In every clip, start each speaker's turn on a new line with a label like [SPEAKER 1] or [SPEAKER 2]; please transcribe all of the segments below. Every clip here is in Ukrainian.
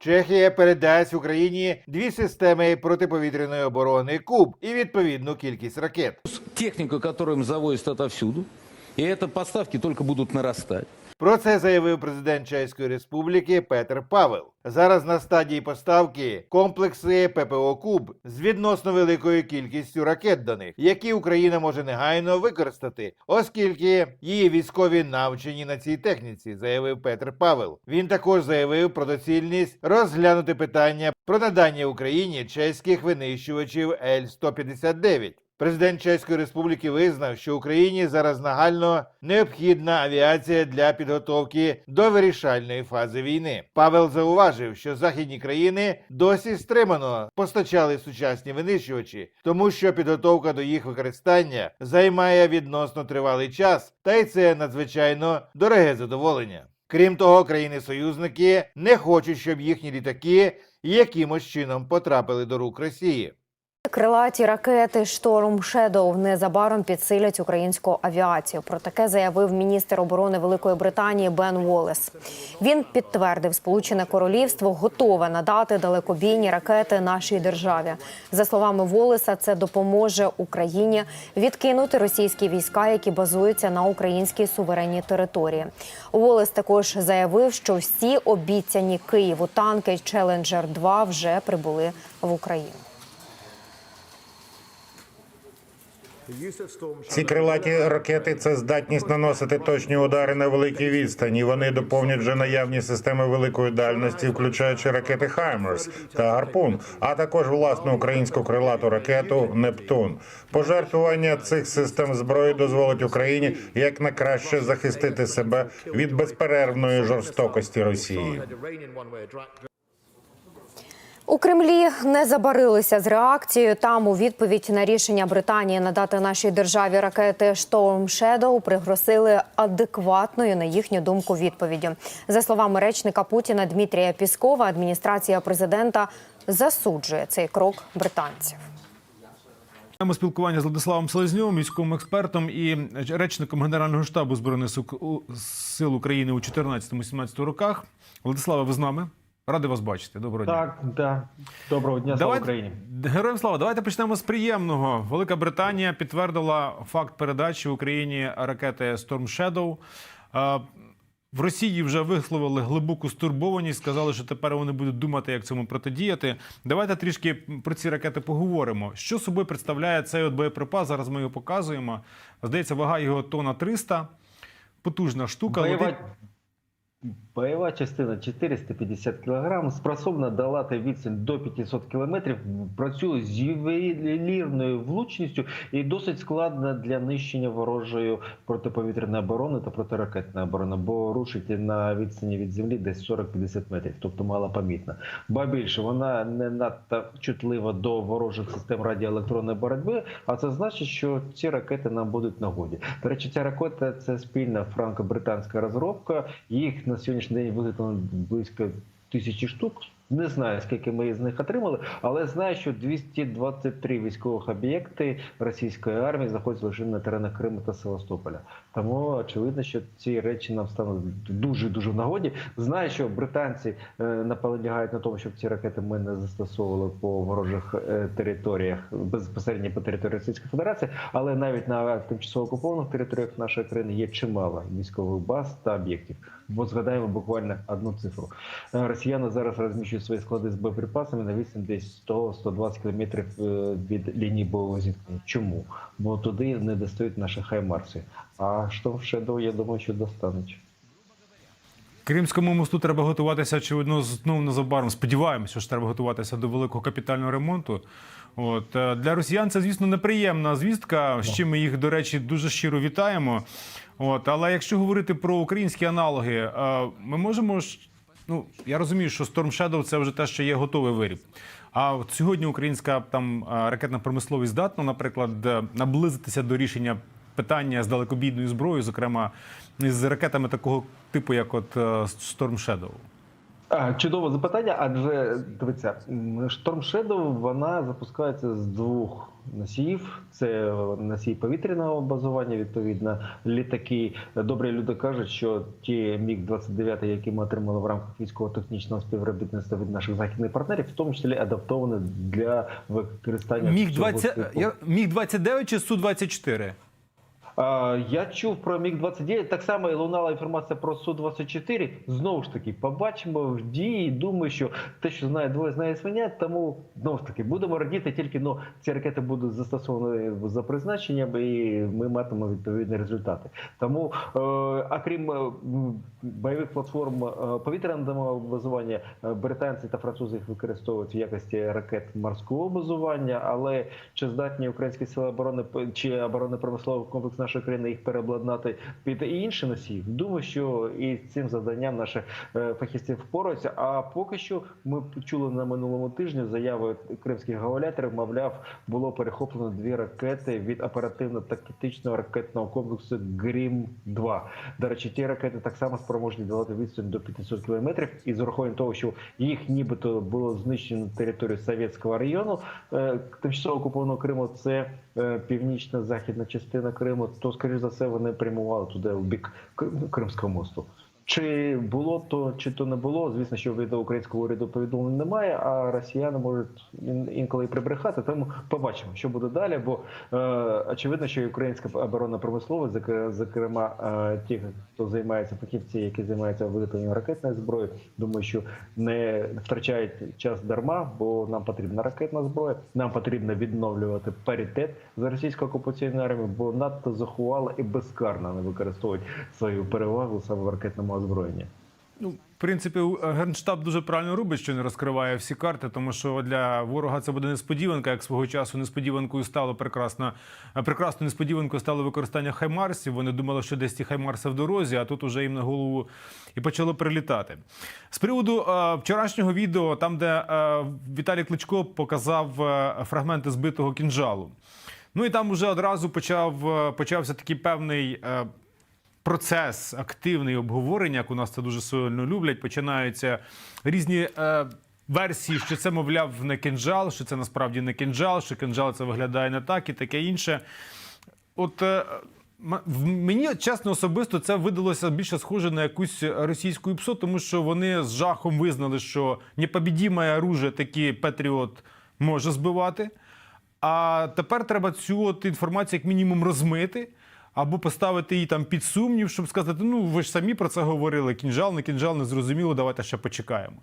[SPEAKER 1] Чехія передасть Україні дві системи протиповітряної оборони Куб і відповідну кількість ракет.
[SPEAKER 2] Техніка, яку завозять завозят отовсюду. і это поставки только будуть нарастать.
[SPEAKER 1] Про це заявив президент Чеської Республіки Петр Павел. Зараз на стадії поставки комплекси ППО Куб з відносно великою кількістю ракет до них, які Україна може негайно використати, оскільки її військові навчені на цій техніці, заявив Петр Павел. Він також заявив про доцільність розглянути питання про надання Україні чеських винищувачів Л-159. Президент Чеської Республіки визнав, що Україні зараз нагально необхідна авіація для підготовки до вирішальної фази війни. Павел зауважив, що західні країни досі стримано постачали сучасні винищувачі, тому що підготовка до їх використання займає відносно тривалий час, та й це надзвичайно дороге задоволення. Крім того, країни-союзники не хочуть, щоб їхні літаки якимось чином потрапили до рук Росії.
[SPEAKER 3] Крилаті ракети Шторм Шедоу незабаром підсилять українську авіацію. Про таке заявив міністр оборони Великої Британії Бен Уоллес. Він підтвердив, Сполучене Королівство готове надати далекобійні ракети нашій державі. За словами Волеса, це допоможе Україні відкинути російські війська, які базуються на українській суверенній території. Волес також заявив, що всі обіцяні Києву танки Челенджер 2 вже прибули в Україну.
[SPEAKER 4] Ці крилаті ракети це здатність наносити точні удари на великій відстані. Вони доповнять вже наявні системи великої дальності, включаючи ракети Хаймерс та Гарпун, а також власну українську крилату ракету Нептун. Пожертвування цих систем зброї дозволить Україні як на краще захистити себе від безперервної жорстокості Росії.
[SPEAKER 3] У Кремлі не забарилися з реакцією. Там у відповідь на рішення Британії надати нашій державі ракети Storm Shadow пригрозили адекватною, на їхню думку, відповіддю. За словами речника Путіна Дмитрія Піскова, адміністрація президента засуджує цей крок британців.
[SPEAKER 5] Маємо спілкування з Владиславом Селезньовим, військовим експертом і речником Генерального штабу збройних Сил- України у 14-17 роках. Владиславе, ви з нами? Радий вас бачити. Доброго дня.
[SPEAKER 6] Так, да. Доброго дня, слава Україні.
[SPEAKER 5] Героям слава. Давайте почнемо з приємного. Велика Британія підтвердила факт передачі Україні ракети Storm Shadow. Е, В Росії вже висловили глибоку стурбованість, сказали, що тепер вони будуть думати, як цьому протидіяти. Давайте трішки про ці ракети поговоримо. Що собою представляє цей от боєприпас? Зараз ми його показуємо. Здається, вага його тонна 300. Потужна штука.
[SPEAKER 6] Бойова,
[SPEAKER 5] летить-
[SPEAKER 6] бойова частина 450 кг, способна долати відстань до 500 км, працює з ювелірною влучністю і досить складна для нищення ворожої протиповітряної оборони та протиракетної оборони, бо рушить на відстані від землі десь 40-50 метрів, тобто малопомітна. Ба більше вона не надто чутлива до ворожих систем радіоелектронної боротьби, а це значить, що ці ракети нам будуть нагоді. До речі, ця ракета це спільна франко-британська розробка. Їх на сьогоднішній день виготовлено близько тисячі штук. Не знаю, скільки ми з них отримали, але знаю, що 223 військових об'єкти російської армії знаходяться лише на теренах Криму та Севастополя. Тому очевидно, що ці речі нам стануть дуже дуже нагоді. Знаю, що британці е, наполягають на тому, щоб ці ракети ми не застосовували по ворожих е, територіях безпосередньо по території Російської Федерації, але навіть на тимчасово окупованих територіях нашої країни є чимало військових баз та об'єктів. Бо згадаємо буквально одну цифру. Е, Росіяни зараз розміщують свої склади з боєприпасами на відстань десь 100-120 кілометрів е, від лінії бойового зіткнення. Чому? Бо туди не достають наші хаймарси. А що в Shadow, я думаю, що достануть.
[SPEAKER 5] Кримському мосту треба готуватися, очевидно, знову незабаром. Сподіваємося, що треба готуватися до великого капітального ремонту. От е, для росіян це, звісно, неприємна звістка. З чим ми їх, до речі, дуже щиро вітаємо. От, але якщо говорити про українські аналоги, е, ми можемо. Ну, я розумію, що Storm Shadow – це вже те, що є готовий виріб. А от сьогодні українська там ракетна промисловість здатна, наприклад, е, наблизитися до рішення питання з далекобійною зброєю, зокрема з ракетами такого типу, як от е, Storm Shadow.
[SPEAKER 6] Чудове запитання, адже дивіться, м, Storm Shadow вона запускається з двох носіїв. Це носії повітряного базування, відповідно, літаки. Добрі люди кажуть, що ті міг 29 які ми отримали в рамках військово-технічного співробітництва від наших західних партнерів, в тому числі адаптовані для використання
[SPEAKER 5] Міг
[SPEAKER 6] цього
[SPEAKER 5] 20,
[SPEAKER 6] типу.
[SPEAKER 5] я, міг 29 чи су 24
[SPEAKER 6] А, Я чув про міг 29 Так само і лунала інформація про су 24 Знову ж таки, побачимо в дії. Думаю, що те, що знає двоє, знає свиня. Тому знову ж таки будемо радіти. Тільки ну ці ракети будуть застосовані за призначенням, і ми матимемо відповідні результати. Тому, е, а крім е, бойових платформ е, повітряного базування, е, британці та французи їх використовують в якості ракет морського базування. Але чи здатні українські сили оборони чи оборонно промисловий комплекс нашої країни їх переобладнати під інші носії? Думаю, що і цим завданням наші е, фахівці впораються. А поки що ми чули на минулому тижні заяви кримських гауляторів. Мовляв, було перехоплено дві ракети від оперативно-тактичного ракетного комплексу Грім 2 До речі, ті ракети так само спроможні долати відстань до 500 кілометрів. І з урахуванням того, що їх нібито було знищено на території Совєтського району е, тимчасово окупованого Криму, це е, північна-західна частина Криму, то скоріш за все вони прямували туди в бік Крим- Кримського мосту. Чи було то, чи то не було? Звісно, що від українського уряду повідомлень немає, а росіяни можуть інколи і прибрехати. Тому побачимо, що буде далі. Бо е, очевидно, що українська оборонна промисловість, зокрема е, ті, хто займається фахівці, які займаються виготовленням ракетної зброї, думаю, що не втрачають час дарма, бо нам потрібна ракетна зброя. Нам потрібно відновлювати паритет з російською окупаційною армією, бо надто захувало і безкарно не використовують свою перевагу саме в ракетному озброєнні.
[SPEAKER 5] Ну, в принципі, генштаб дуже правильно робить, що не розкриває всі карти, тому що для ворога це буде несподіванка, як свого часу несподіванкою стало прекрасно, прекрасною несподіванкою стало використання хаймарсів. Вони думали, що десь ті хаймарси в дорозі, а тут уже їм на голову і почало прилітати. З приводу е, вчорашнього відео, там, де е, Віталій Кличко показав е, фрагменти збитого кінжалу. Ну і там вже одразу почав, почався такий певний. е, процес активний обговорення, як у нас це дуже сильно люблять. Починаються різні е, версії, що це, мовляв, не кинджал, що це насправді не кинджал, що кинджал це виглядає не так і таке інше. От е, мені чесно особисто це видалося більше схоже на якусь російську іпсо, тому що вони з жахом визнали, що непобідіме оружие таки Петріот може збивати. А тепер треба цю от інформацію як мінімум розмити. Або поставити її там під сумнів, щоб сказати, ну ви ж самі про це говорили. Кінжал, не кінжал, не зрозуміло, давайте ще почекаємо.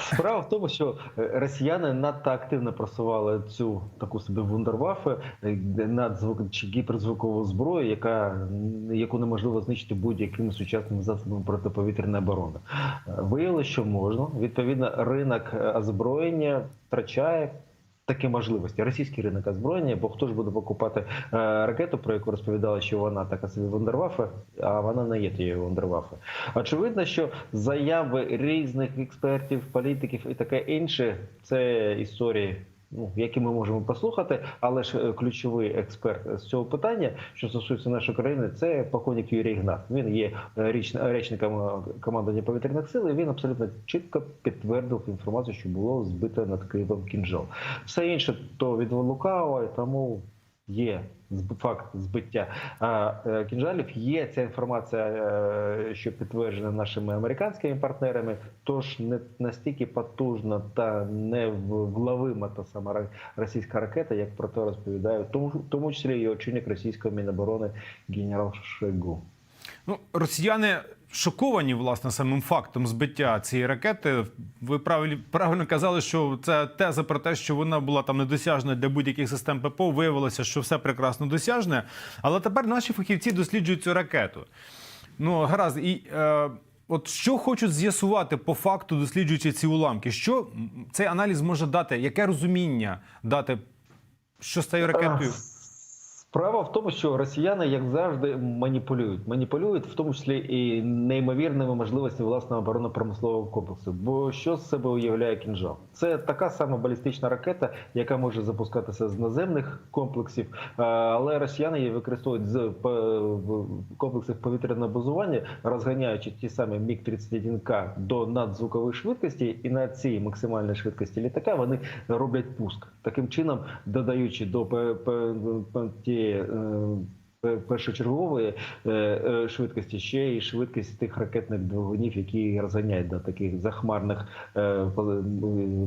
[SPEAKER 6] Справа в тому, що е, росіяни надто активно просували цю таку собі вундерваффе, е, надзвук чи гіперзвукову зброю, яка яку неможливо знищити будь-якими сучасними засобами протиповітряної оборони. Е, Виявилося, що можна. Відповідно, ринок озброєння втрачає. Такі можливості російський ринок озброєння, бо хто ж буде покупати е, ракету, про яку розповідали, що вона така собі вундерваффе, а вона не є тією вундерваффе. Очевидно, що заяви різних експертів, політиків і таке інше це історії. Ну, які ми можемо послухати, але ж е, ключовий експерт з цього питання, що стосується нашої країни, це покойник Юрій Гнат. Він є е, річ- речником е, командування повітряних сил. і Він абсолютно чітко підтвердив інформацію, що було збито над Києвом кінжал. Все інше то від Волукава, тому є факт збиття е, кінжалів. Є ця інформація, е, що підтверджена нашими американськими партнерами. Тож не настільки потужна та не в- вловима та сама російська ракета, як про це розповідає, тому, тому числі і очільник російської міноборони генерал Шойгу.
[SPEAKER 5] Ну, росіяни шоковані власне самим фактом збиття цієї ракети. Ви правильно, правильно казали, що це теза про те, що вона була там недосяжна для будь-яких систем ППО. Виявилося, що все прекрасно досяжне. Але тепер наші фахівці досліджують цю ракету. Ну, гаразд, і е, от що хочуть з'ясувати по факту, досліджуючи ці уламки, що цей аналіз може дати, яке розуміння дати, що з цією ракетою?
[SPEAKER 6] Справа в тому, що росіяни, як завжди, маніпулюють. Маніпулюють в тому числі і неймовірними можливостями власного оборонно-промислового комплексу. Бо що з себе уявляє кінжал? Це така сама балістична ракета, яка може запускатися з наземних комплексів, е, але росіяни її використовують з комплексів повітряного базування, розганяючи ті самі міг 31 к до надзвукової швидкості, і на цій максимальній швидкості літака вони роблять пуск. Таким чином, додаючи до п- е, пе- першочергової е, е, швидкості ще й швидкість тих ракетних двигунів, які розганяють до таких захмарних е,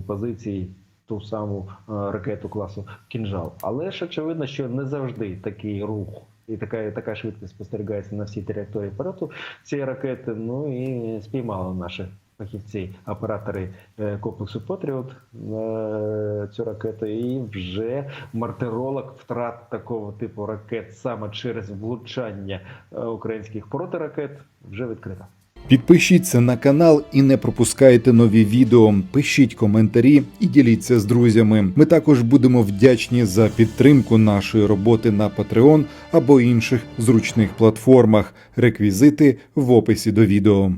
[SPEAKER 6] позицій. Ту саму е, ракету класу кінжал, але ж очевидно, що не завжди такий рух і така, така швидкість спостерігається на всій території польоту цієї ракети. Ну і спіймали наші фахівці, оператори е, комплексу Патріот е, цю ракету, і вже мартиролог втрат такого типу ракет саме через влучання е, українських протиракет вже відкрита.
[SPEAKER 7] Підпишіться на канал і не пропускайте нові відео. Пишіть коментарі і діліться з друзями. Ми також будемо вдячні за підтримку нашої роботи на Patreon або інших зручних платформах. Реквізити в описі до відео.